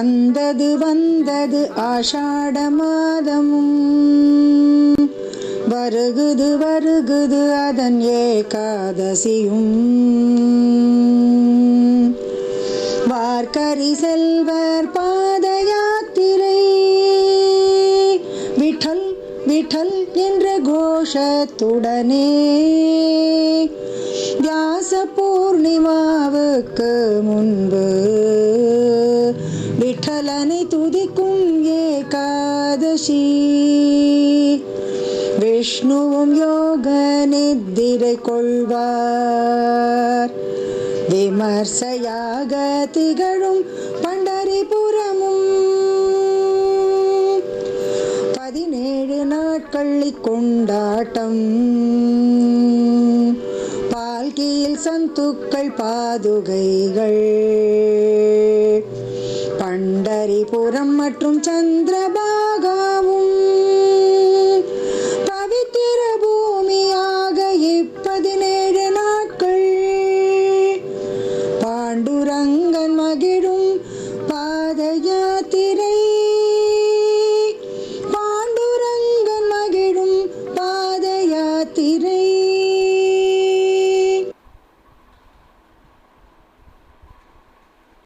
வந்தது வந்தது ஆஷாட மாதமும் வருகுது வருகுது அதன் ஏகாதசியும். வார்கரி செல்வர் பாத யாத்திரை விட்டல் விட்டல் என்ற கோஷத்துடனே. வியாச பூர்ணிமாவுக்கு முன்பு துதிக்கும் ஏகாதசி. விஷ்ணுவும் யோக நித்திரை கொள்வார். விமர்சையாக திகழும் பண்டரிபுரமும். பதினேழு நாட்கள் கொண்டாட்டம் பால்கியில் சந்துக்கள் பாதுகைகள். பண்டரிபுரம் மற்றும் சந்திரபா